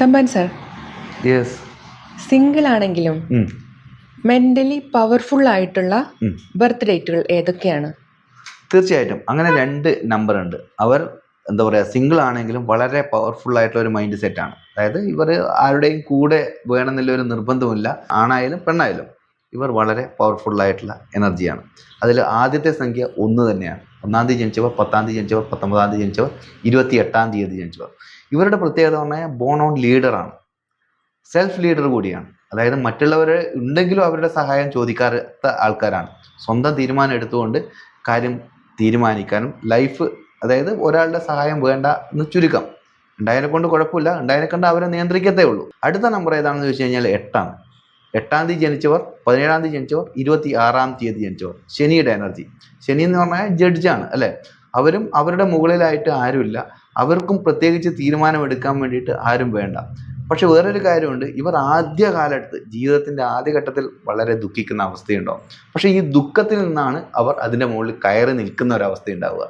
Thampan sir. Yes single ആണെങ്കിലും mentally powerful ആയിട്ടുള്ള birth ഡേറ്റുകൾ ഏതൊക്കെയാണ്? തീർച്ചയായിട്ടും. അങ്ങനെ രണ്ട് നമ്പർ ഉണ്ട്. അവർ എന്താ പറയുക സിംഗിൾ ആണെങ്കിലും വളരെ പവർഫുൾ ആയിട്ടുള്ള ഒരു മൈൻഡ് സെറ്റാണ് അതായത് ഇവർ ആരുടെയും കൂടെ വേണമെന്നുള്ള ഒരു നിർബന്ധമില്ല ആണായാലും പെണ്ണായാലും. ഇവർ വളരെ പവർഫുള്ളായിട്ടുള്ള എനർജിയാണ്. അതിൽ ആദ്യത്തെ സംഖ്യ ഒന്ന് തന്നെയാണ്. ഒന്നാം തീയതി ജനിച്ചവർ പത്താം തീയതി ജനിച്ചവർ പത്തൊമ്പതാം തീയതി ജനിച്ചവർ ഇരുപത്തി എട്ടാം തീയതി ജനിച്ചവർ. ഇവരുടെ പ്രത്യേകത പറഞ്ഞാൽ ബോൺ ഓൺ ലീഡറാണ് സെൽഫ് ലീഡർ കൂടിയാണ്. അതായത് മറ്റുള്ളവർ ഉണ്ടെങ്കിലും അവരുടെ സഹായം ചോദിക്കാത്ത ആൾക്കാരാണ്. സ്വന്തം തീരുമാനം എടുത്തുകൊണ്ട് കാര്യം തീരുമാനിക്കാനും ലൈഫ് അതായത് ഒരാളുടെ സഹായം വേണ്ട എന്ന് ചുരുക്കം. ഉണ്ടായതിനെ കൊണ്ട് കുഴപ്പമില്ല. ഉണ്ടായതിനെ കൊണ്ട് അവരെ നിയന്ത്രിക്കത്തേ ഉള്ളൂ. അടുത്ത നമ്പർ ഏതാണെന്ന് ചോദിച്ചു കഴിഞ്ഞാൽ എട്ടാണ്. എട്ടാം തീയതി ജനിച്ചവർ പതിനേഴാം തീയതി ജനിച്ചവർ ഇരുപത്തി ആറാം തീയതി ജനിച്ചവർ. ശനിയുടെ എനർജി. ശനി എന്ന് പറഞ്ഞാൽ ജഡ്ജാണ് അല്ലേ? അവരും അവരുടെ മുകളിലായിട്ട് ആരുമില്ല. അവർക്കും പ്രത്യേകിച്ച് തീരുമാനമെടുക്കാൻ വേണ്ടിയിട്ട് ആരും വേണ്ട. പക്ഷെ വേറൊരു കാര്യമുണ്ട്. ഇവർ ആദ്യ കാലത്ത് ജീവിതത്തിന്റെ ആദ്യഘട്ടത്തിൽ വളരെ ദുഃഖിക്കുന്ന അവസ്ഥയുണ്ടാവും. പക്ഷേ ഈ ദുഃഖത്തിൽ നിന്നാണ് അവർ അതിന്റെ മുകളിൽ കയറി നിൽക്കുന്ന ഒരവസ്ഥ ഉണ്ടാവുക.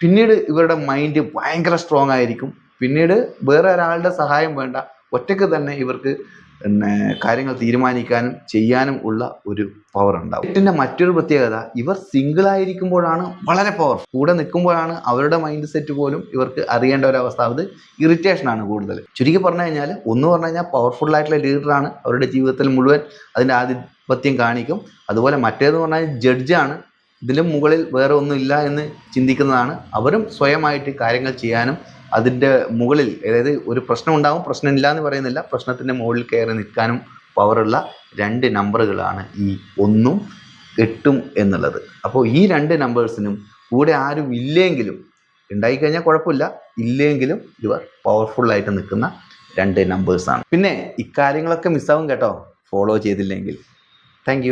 പിന്നീട് ഇവരുടെ മൈൻഡ് ഭയങ്കര സ്ട്രോങ് ആയിരിക്കും. പിന്നീട് വേറെ ഒരാളുടെ സഹായം വേണ്ട. ഒറ്റയ്ക്ക് തന്നെ ഇവർക്ക് പിന്നെ കാര്യങ്ങൾ തീരുമാനിക്കാനും ചെയ്യാനും ഉള്ള ഒരു പവർ ഉണ്ടാവും. എട്ടിന്റെ മറ്റൊരു പ്രത്യേകത ഇവർ സിംഗിൾ ആയിരിക്കുമ്പോഴാണ് വളരെ പവർ കൂടെ നിൽക്കുമ്പോഴാണ് അവരുടെ മൈൻഡ് സെറ്റ് പോലും ഇവർക്ക് അറിയേണ്ട ഒരു അവസ്ഥ. അത് ഇറിറ്റേഷനാണ് കൂടുതൽ. ചുരുക്കി പറഞ്ഞു കഴിഞ്ഞാൽ ഒന്ന് പറഞ്ഞു കഴിഞ്ഞാൽ പവർഫുൾ ആയിട്ടുള്ള ലീഡറാണ് അവരുടെ ജീവിതത്തിൽ മുഴുവൻ അതിന്റെ ആധിപത്യം കാണിക്കും. അതുപോലെ മറ്റേതെന്ന് പറഞ്ഞാൽ ജഡ്ജാണ് ഇതിലും മുകളിൽ വേറെ ഒന്നുമില്ല എന്ന് ചിന്തിക്കുന്നതാണ്. അവരും സ്വയമായിട്ട് കാര്യങ്ങൾ ചെയ്യാനും അതിന്റെ മുകളിൽ അതായത് ഒരു പ്രശ്നം ഉണ്ടാവും പ്രശ്നമില്ല എന്ന് പറയുന്നില്ല പ്രശ്നത്തിന്റെ മുകളിൽ കയറി നിൽക്കാനും പവറുള്ള രണ്ട് നമ്പറുകളാണ് ഈ ഒന്നും എട്ടും എന്നുള്ളത്. അപ്പോൾ ഈ രണ്ട് നമ്പേഴ്സിനും കൂടെ ആരും ഇല്ലെങ്കിലും ഉണ്ടായിക്കഴിഞ്ഞാൽ കുഴപ്പമില്ല ഇല്ലെങ്കിലും ഇവർ പവർഫുള്ളായിട്ട് നിൽക്കുന്ന രണ്ട് നമ്പേഴ്സാണ് പിന്നെ ഇക്കാര്യങ്ങളൊക്കെ മിസ്സാവും കേട്ടോ. ഫോളോ ചെയ്തില്ലെങ്കിൽ. താങ്ക്